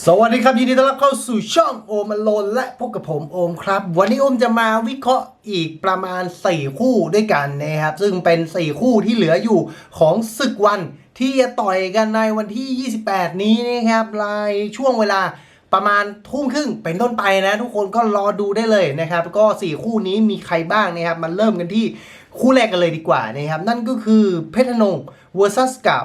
สวัสดีครับยินดีต้อนรับเข้าสู่ช่องโอมอโลนและพบกับผมโอมครับ วันนี้โอมจะมาวิเคราะห์อีกประมาณ 4 คู่ด้วยกันนะครับ ซึ่งเป็น 4 คู่ที่เหลืออยู่ของศึกวันที่จะต่อยกันในวันที่ 28 นี้นะครับรายช่วงเวลาประมาณทุ่มครึ่งเป็นต้นไปนะ ทุกคนก็รอดูได้เลยนะครับ ก็ 4 คู่นี้มีใครบ้างนะครับมาเริ่มกันที่คู่แรกกันเลยดีกว่านะครับนั่นก็คือเพชรนง vs กับ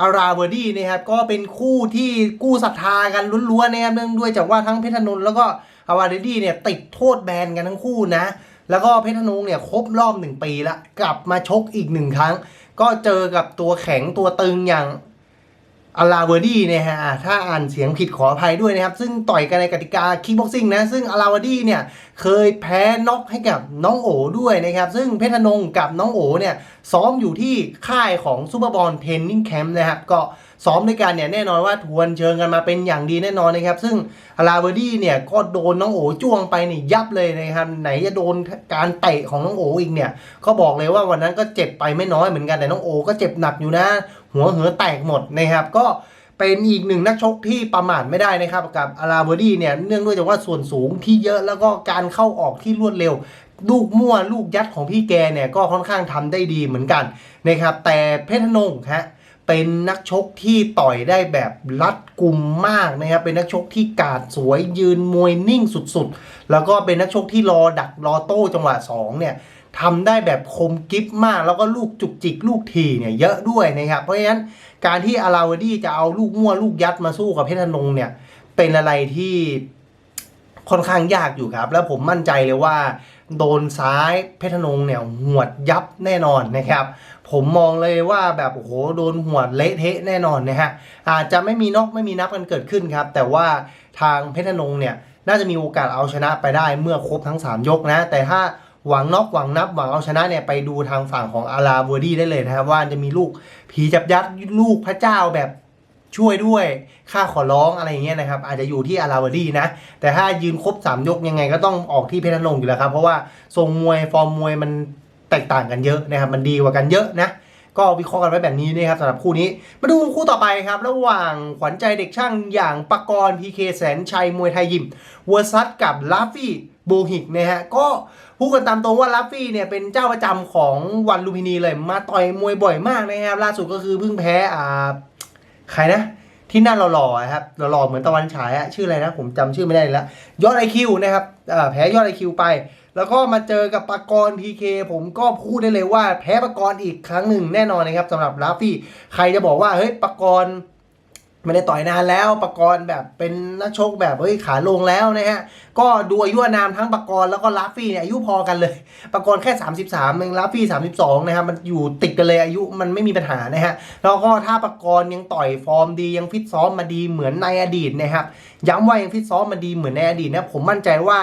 อาราเวดีนะครับก็เป็นคู่ที่กู้ศรัทธากันล้วนๆนะครับเนื่องด้วยจากว่าทั้งเพชรนนท์แล้วก็อาราวดีเนี่ยติดโทษแบนกันทั้งคู่นะ แล้วก็เพชรนงเนี่ยครบรอบหนึ่งปีละกลับมาชกอีกหนึ่งครั้ง ก็เจอกับตัวแข็งตัวตึงอย่าง อาราเวอร์ดี้เนี่ยฮะถ้าอ่านเสียงผิดขออภัยด้วยนะครับ ซึ่งต่อยกันในกติกาคิกบ็อกซิ่งนะ ซึ่งอาราเวอร์ดี้เนี่ยเคยแพ้น็อกให้กับน้องโอด้วยนะครับ ซึ่งเพชรนงกับน้องโอเนี่ยซ้อมอยู่ที่ค่ายของซูเปอร์บอลเทนนิ่งแคมป์นะครับก็ซ้อมด้วยกันเนี่ยแน่นอนว่าทวนเชิงกันมาเป็นอย่างดีแน่นอนนะครับ ซึ่งอาราเวอร์ดี้เนี่ยก็โดนน้องโอจ้วงไปนี่ยับเลยนะครับไหนจะโดนการเตะของน้องโออีกเนี่ยก็บอกเลยว่าวันนั้นก็เจ็บไปไม่น้อยเหมือนกันแต่น้องโอก็เจ็บหนักอยู่นะ หัวเหอแตกหมดนะครับ ก็เป็นอีกหนึ่งนักชกที่ประมาทไม่ได้นะครับกับอาราเบอร์ดี้เนี่ยเนื่องด้วยจากว่าส่วนสูงที่เยอะแล้วก็การเข้าออกที่รวดเร็ว ลูกมั่วลูกยัดของพี่แกเนี่ยก็ค่อนข้างทำได้ดีเหมือนกันนะครับแต่เพชรนงฮะ เป็นนักชกที่ต่อยได้แบบรัดกุมมากนะครับ เป็นนักชกที่กาดสวยยืนมวยนิ่งสุดๆ แล้วก็เป็นนักชกที่รอดักรอโต้จังหวะสองเนี่ยทำได้แบบคมกิฟมาก แล้วก็ลูกจุกจิกลูกทีเนี่ยเยอะด้วยนะครับ เพราะฉะนั้นการที่อาราวดีจะเอาลูกมั่วลูกยัดมาสู้กับเพชรนงเนี่ยเป็นอะไรที่ค่อนข้างยากอยู่ครับ แล้วผมมั่นใจเลยว่า โดนซ้ายเพชรนงเนี่ยหวดยับแน่นอนนะครับ ผมมองเลยว่าแบบโอ้โหโดนหัวเละเทะแน่นอนนะฮะอาจจะไม่มีนอกไม่มีนับกันเกิดขึ้นครับ แต่ว่าทางเพชรนงเนี่ยน่าจะมีโอกาสเอาชนะไปได้เมื่อครบทั้ง 3 ยกนะ แต่ถ้าหวังน็อกหวังนับหวังเอาชนะเนี่ยไปดูทางฝั่งของอาราเวอร์ดี้ได้เลยนะครับว่าจะมีลูกผีจับยัดลูกพระเจ้าแบบช่วยด้วยค่าขอร้องอะไรอย่างเงี้ยนะครับ อาจจะอยู่ที่อาราเวอร์ดี้นะ แต่ถ้ายืนครบ 3 ยกยังไงก็ต้องออกที่เพชรนงอยู่แล้วครับ เพราะว่าทรงมวยฟอร์มมวยมัน แตกต่างกันเยอะนะครับ มันดีกว่ากันเยอะนะ ก็วิเคราะห์กันไว้แบบนี้นะครับสำหรับคู่นี้ มาดูคู่ต่อไปครับ ระหว่างขวัญใจเด็กช่างอย่างปกรณ์พีเคแสนชัยมวยไทยยิมเวอร์ซัสกับลาฟี่โบหิกนะฮะก็พูดกันตามตรงว่าลาฟฟี่เนี่ยเป็นเจ้าประจำของวันลุมพินีเลยมาต่อยมวยบ่อยมากนะครับล่าสุดก็คือเพิ่งแพ้อ่าใครนะที่หน้าหล่อๆครับหล่อๆเหมือนตะวันฉายอะชื่ออะไรนะผมจำชื่อไม่ได้แล้วยอดไอคิวนะครับแพ้ยอดไอคิวไป แล้วก็มาเจอกับปากรพีเคผมก็พูดได้เลยว่าแพ้ปากรอีกครั้งหนึ่งแน่นอนนะครับสำหรับลาฟี่ใครจะบอกว่าเฮ้ยปากรไม่ได้ต่อยนานแล้วปากรแบบเป็นนักชกแบบเฮ้ยขาลงแล้วนะฮะก็ดูอายุนามทั้งปากรแล้วก็ลาฟฟี่เนี่ยอายุพอกันเลยปากรแค่ 33เองลาฟฟี่32นะครับมันอยู่ติดกันเลยอายุมันไม่มีปัญหานะฮะแล้วก็ถ้าปากรยังต่อยฟอร์มดียังฟิตซ้อมมาดีเหมือนในอดีตนะครับย้ำว่ายังฟิตซ้อมมาดีเหมือนในอดีตนะผมมั่นใจว่า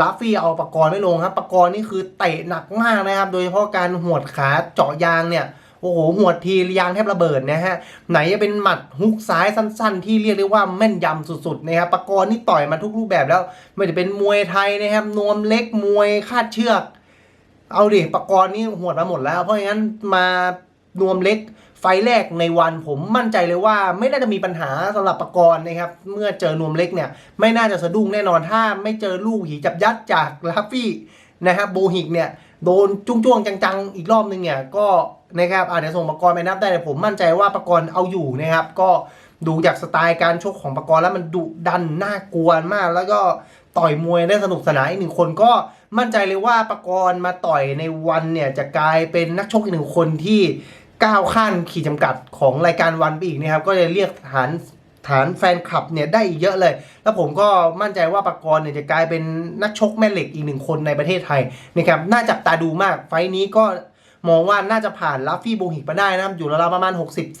ลาฟฟี่เอาปากรไม่ลงครับปากรนี่คือเตะหนักมากนะครับ โดยเฉพาะการหวดขาเจาะยางเนี่ยโอ้โหหัวดทียางแทบระเบิดนะฮะ ไหนจะเป็นหมัดฮุกซ้ายสั้น ๆ ที่เรียกได้ว่าแม่นยำสุดๆนะครับปากรณ์นี่ต่อยมาทุกรูปแบบแล้ว ไม่ได้เป็นมวยไทยนะครับนวมเล็กมวยคาดเชือก เอาดิปากรณ์นี่หัวดมาหมดแล้ว เพราะงั้นมานวมเล็ก ไฟแรกในวันผมมั่นใจเลยว่าไม่น่าจะมีปัญหาสำหรับปากรณ์นะครับ เมื่อเจอนวมเล็กเนี่ย ไม่น่าจะสะดุ้งแน่นอนถ้าไม่เจอลูกหีจับยัดจากลาฟฟี่นะครับโบหิกเนี่ยโดนจุ้งจ้วงจังๆ อีกรอบนึงเนี่ยก็นะครับอาจจะส่งปากรณ์ไปนับได้แต่ผมมั่นใจว่าปากรณ์เอาอยู่นะครับ ก็ดูจากสไตล์การชกของปากรณ์แล้วมันดุดันน่ากลัวมาก แล้วก็ต่อยมวยได้สนุกสนานอีกหนึ่งคนก็มั่นใจเลยว่าปากรณ์มาต่อยในวันเนี่ยจะกลายเป็นนักชกอีกหนึ่งคนที่ ก้าวข้ามขีดจำกัดของรายการวันไปอีกนะครับก็จะเรียกฐานฐานแฟนคลับเนี่ยได้อีกเยอะเลย แล้วผมก็มั่นใจว่าปากรเนี่ยจะกลายเป็นนักชกแม่เหล็กอีกหนึ่งคนในประเทศไทยนะครับน่าจับตาดูมากไฟล์นี้ก็มองว่าน่าจะผ่านลัฟฟี่โบหิกมาได้นะครับอยู่ราวๆประมาณ 60 40%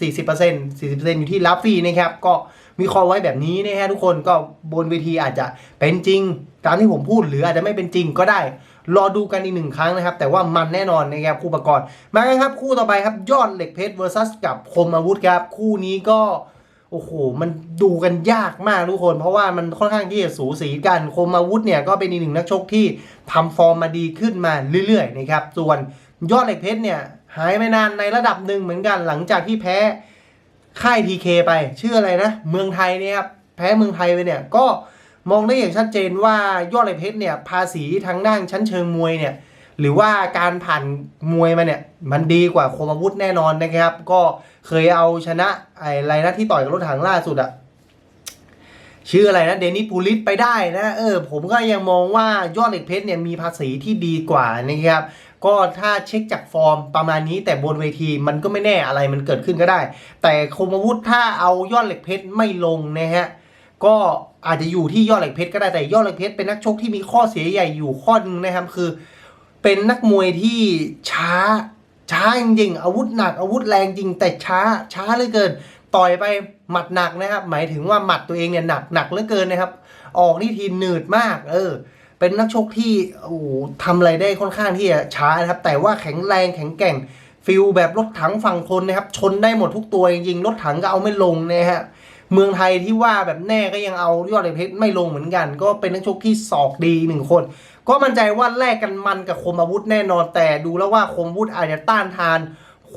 40%อยู่ที่ลัฟฟี่นะครับก็มีคอไว้แบบนี้นะฮะทุกคนก็บนเวทีอาจจะเป็นจริง ตามที่ผมพูดหรืออาจจะไม่เป็นจริงก็ได้ รอดูกันอีกหนึ่งครั้งนะครับ แต่ว่ามันแน่นอนนะครับคู่ประกรณ์มากันครับคู่ต่อไปครับยอดเหล็กเพชร vs กับคมอาวุธครับคู่นี้ก็โอ้โห มันดูกันยากมากทุกคน เพราะว่ามันค่อนข้างที่จะสูสีกัน คมอาวุธเนี่ยก็เป็นอีกหนึ่งนักชกที่ทำฟอร์มมาดีขึ้นมาเรื่อยๆนะครับ ส่วนยอดเหล็กเพชรเนี่ยหายไปนานในระดับหนึ่งเหมือนกันหลังจากที่แพ้ค่าย PK ไป ชื่ออะไรนะ เมืองไทยเนี่ยครับ แพ้เมืองไทยไปเนี่ยก็ มองได้อย่างชัดเจนว่ายอดเหล็กเพชรเนี่ยภาษีทางด้านชั้นเชิงมวยเนี่ยหรือว่าการผ่านมวยมาเนี่ยมันดีกว่าโคมอาวุธแน่นอนนะครับ ก็เคยเอาชนะไอ้ไรนะที่ต่อยกับรถถังล่าสุดอะชื่ออะไรนะเดนิสปูลิสไปได้นะเออผมก็ยังมองว่ายอดเหล็กเพชรเนี่ยมีภาษีที่ดีกว่านะครับก็ถ้าเช็คจากฟอร์มประมาณนี้แต่บนเวทีมันก็ไม่แน่อะไรมันเกิดขึ้นก็ได้ แต่โคมอาวุธถ้าเอายอดเหล็กเพชรไม่ลงนะฮะก็ อาจจะอยู่ที่ยอดเหล็กเพชรก็ได้แต่ยอดเหล็กเพชรเป็นนักชกที่มีข้อเสียใหญ่อยู่ข้อหนึงนะครับ คือ เป็นนักมวยที่ช้า ช้าจริงๆอาวุธหนักอาวุธแรงจริง แต่ช้าช้าเหลือเกิน ต่อยไปหมัดหนักนะครับ หมายถึงว่าหมัดตัวเองเนี่ยหนักหนักเหลือเกินนะครับ ออกนี่ทีหนืดมาก เออ เป็นนักชกที่โอ้โหทำอะไรได้ค่อนข้างที่จะช้านะครับ แต่ว่าแข็งแรงแข็งแกร่งฟิลแบบรถถังฝั่งทนนะครับ ชนได้หมดทุกตัวจริงๆรถถังก็เอาไม่ลงนะฮะ เมืองไทยที่ว่าแบบแน่ก็ยังเอายอดเหล็กเพชรไม่ลงเหมือนกัน ก็เป็นนักชกที่ศอกดีหนึ่งคน ก็มั่นใจว่าแลกกันมันกับคมอาวุธแน่นอนแต่ดูแล้วว่าคมอาวุธอาจจะต้านทาน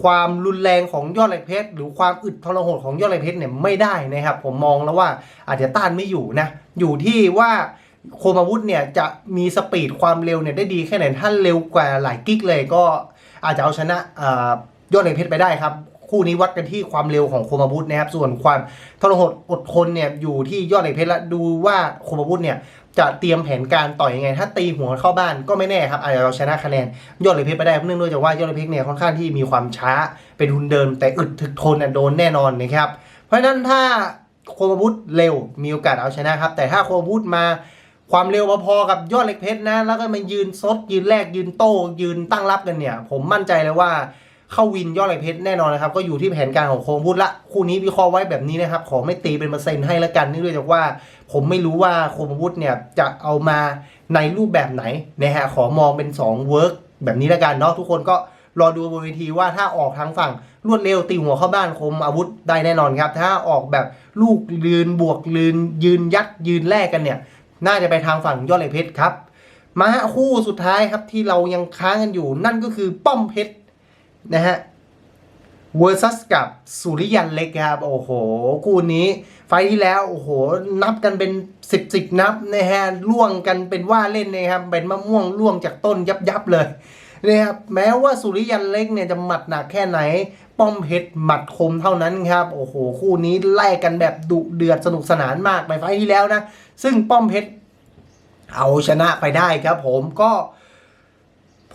ความรุนแรงของยอดเหล็กเพชรหรือความอึดทรหดของยอดเหล็กเพชรเนี่ยไม่ได้นะครับผมมองแล้วว่าอาจจะต้านไม่อยู่นะอยู่ที่ว่าโคมอาวุธเนี่ยจะมีสปีดความเร็วเนี่ยได้ดีแค่ไหนถ้าเร็วกว่าหลายกิกเลยก็อาจจะเอาชนะยอดเหล็กเพชรไปได้ครับ คู่นี้วัดกันที่ความเร็วของโคมาวุธนะครับ ส่วนความทรหดอดทนเนี่ยอยู่ที่ยอดเหล็กเพชรและดูว่าโคมาวุธเนี่ยจะเตรียมแผนการต่อยยังไง ถ้าตีหัวเข้าบ้านก็ไม่แน่ครับอาจจะเราชนะคะแนนยอดเหล็กเพชรไปได้เนื่องด้วยจากว่ายอดเหล็กเพชรเนี่ยค่อนข้างที่มีความช้าเป็นทุนเดิม แต่อึดถึกทนโดนแน่นอนนะครับ เพราะฉะนั้นถ้าโคมาวุธเร็วมีโอกาสเอาชนะครับ แต่ถ้าโคมาวุธมาความเร็วพอๆกับยอดเหล็กเพชรนะ แล้วก็มายืนซดยืนแลกยืนโต้ยืนตั้งรับกันเนี่ย ผมมั่นใจเลยว่า เข้าวินยอดเหลเพชรแน่นอนนะครับ ก็อยู่ที่แผนการของโคมอาวุธละ คู่นี้วิเคราะห์ไว้แบบนี้นะครับ ขอไม่ตีเป็นเปอร์เซ็นต์ให้ละกันเนื่องด้วยจากว่า ผมไม่รู้ว่าโคมอาวุธเนี่ยจะเอามาในรูปแบบไหนนะฮะขอมองเป็น2เวิร์กแบบนี้ละกันเนาะทุกคนก็รอดูบนเวทีว่าถ้าออกทางฝั่งรวดเร็วตีหัวเข้าบ้านคมอาวุธได้แน่นอนครับ ถ้าออกแบบลูกยืนบวกยืนยืนยัดยืนแลกกันเนี่ย น่าจะไปทางฝั่งยอดเหล็กเพชรครับมาฮะคู่สุดท้ายครับที่เรายังค้างกันอยู่นั่นก็คือป้อมเพชร นะฮะเวอร์ซัสกับสุริยันเล็กครับ โอ้โห คู่นี้ไฟที่แล้ว โอ้โห นับกันเป็นสิบสิบนับนะฮะล่วงกันเป็นว่าเล่นนะครับ เป็นมะม่วงล่วงจากต้นยับยับเลยนะครับแม้ว่าสุริยันเล็กเนี่ยจะหมัดหนักแค่ไหน ป้อมเพชรหมัดคมเท่านั้นครับ โอ้โห คู่นี้ไล่กันแบบดุเดือดสนุกสนานมากในไฟที่แล้วนะ ซึ่งป้อมเพชรเอาชนะไปได้ครับผมก็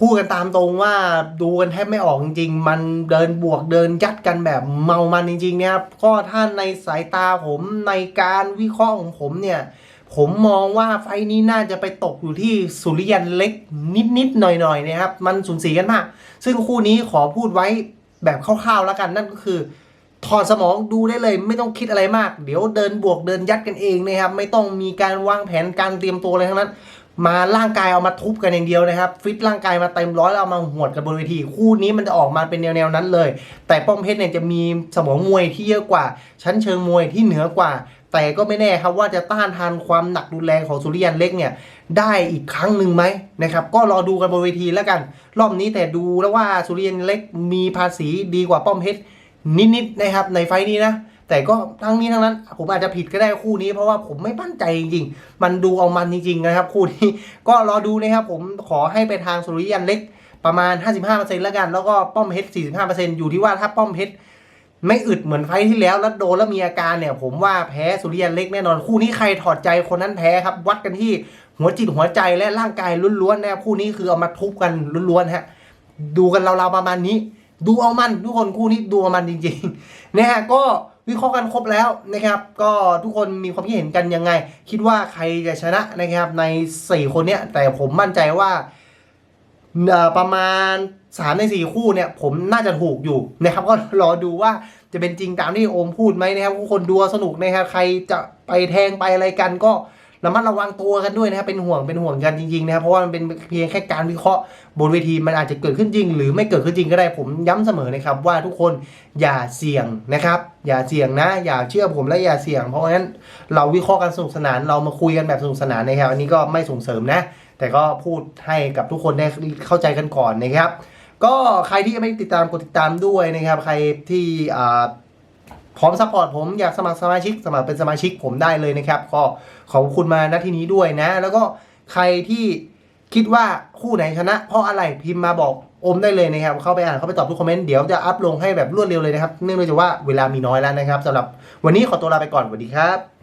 พูดกันตามตรงว่าดูกันแทบไม่ออกจริงๆ มันเดินบวกเดินยัดกันแบบเมามันจริงๆเนี่ยครับก็ถ้าในสายตาผมในการวิเคราะห์ของผมเนี่ย ผมมองว่าไฟนี้น่าจะไปตกอยู่ที่สุริยันเล็กนิดๆหน่อยๆนะครับ มันสูญสีกันมาก ซึ่งคู่นี้ขอพูดไว้แบบคร่าวๆแล้วกันนั่นก็คือถอดสมองดูได้เลยไม่ต้องคิดอะไรมาก เดี๋ยวเดินบวกเดินยัดกันเองนะครับ ไม่ต้องมีการวางแผนการเตรียมตัวอะไรทั้งนั้น มาร่างกายเอามาทุบกันอย่างเดียวนะครับ ฟิตร่างกายมาเต็มร้อยแล้วเอามาหวดกันบนเวที คู่นี้มันจะออกมาเป็นแนวๆนั้นเลย แต่ป้อมเพชรเนี่ยจะมีสมองมวยที่เยอะกว่า ชั้นเชิงมวยที่เหนือกว่า แต่ก็ไม่แน่ครับว่าจะต้านทานความหนักรุนแรงของสุริยันเล็กเนี่ยได้อีกครั้งหนึ่งไหมนะครับ ก็รอดูกันบนเวทีแล้วกัน รอบนี้แต่ดูแล้วว่าสุริยันเล็กมีภาษีดีกว่าป้อมเพชรนิดๆนะครับในไฟนี้นะ แต่ก็ทั้งนี้ทั้งนั้น ผมอาจจะผิดก็ได้คู่นี้ เพราะว่าผมไม่มั่นใจจริงๆ มันดูเอามันจริงๆนะครับ คู่นี้ก็รอดูนะครับผมขอให้ไปทางสุริยันเล็กประมาณ 55%แล้วกัน แล้วก็ป้อมเพชร45%อยู่ที่ว่าถ้าป้อมเพชรไม่อึดเหมือนไฟท์ที่แล้วแล้วโดนแล้วมีอาการเนี่ย ผมว่าแพ้สุริยันเล็กแน่นอนคู่นี้ใครถอดใจคนนั้นแพ้ครับ วัดกันที่หัวจิตหัวใจและร่างกายล้วนๆนะครับคู่นี้คือเอามาทุบกันล้วนๆฮะดูกันเราๆประมาณนี้ ดูเอามันทุกคนคู่นี้ดูเอามันจริงๆนะฮะก็ วิเคราะห์กันครบแล้วนะครับ ก็ทุกคนมีความคิดเห็นกันยังไง คิดว่าใครจะชนะนะครับในสี่คนเนี้ยแต่ผมมั่นใจว่าประมาณสามในสี่คู่เนี่ย ผมน่าจะถูกอยู่นะครับ ก็รอดูว่าจะเป็นจริงตามที่โอมพูดไหมนะครับทุกคนดูสนุกนะครับ ใครจะไปแทงไปอะไรกันก็ ระมัดระวังตัวกันด้วยนะครับเป็นห่วงเป็นห่วงกันจริงๆนะครับเพราะว่ามันเป็นเพียงแค่การวิเคราะห์บนเวทีมันอาจจะเกิดขึ้นจริง หรือไม่เกิดขึ้นจริงก็ได้ผมย้ำเสมอนะครับว่าทุกคนอย่าเสี่ยงนะครับ อย่าเสี่ยงนะ อย่าเชื่อผมและอย่าเสี่ยง เพราะงั้นเราวิเคราะห์กันสนุกสนานเรามาคุยกันแบบสนุกสนานนะครับอันนี้ก็ไม่ส่งเสริมนะ แต่ก็พูดให้กับทุกคนได้เข้าใจกันก่อนนะครับก็ใครที่ยังไม่ติดตามกดติดตามด้วยนะครับ ใครที่ พร้อมซัพพอร์ตผมอยากสมัครสมาชิก สมัครเป็นสมาชิกผมได้เลยนะครับ ก็ขอบคุณมาณที่นี้ด้วยนะ แล้วก็ใครที่คิดว่าคู่ไหนชนะ เพราะอะไรพิมพ์มาบอกอมได้เลยนะครับ เข้าไปอ่านเข้าไปตอบทุกคอมเมนต์เดี๋ยวจะอัพลงให้แบบรวดเร็วเลยนะครับ เนื่องจากว่าเวลามีน้อยแล้วนะครับสำหรับวันนี้ขอตัวลาไปก่อนสวัสดีครับ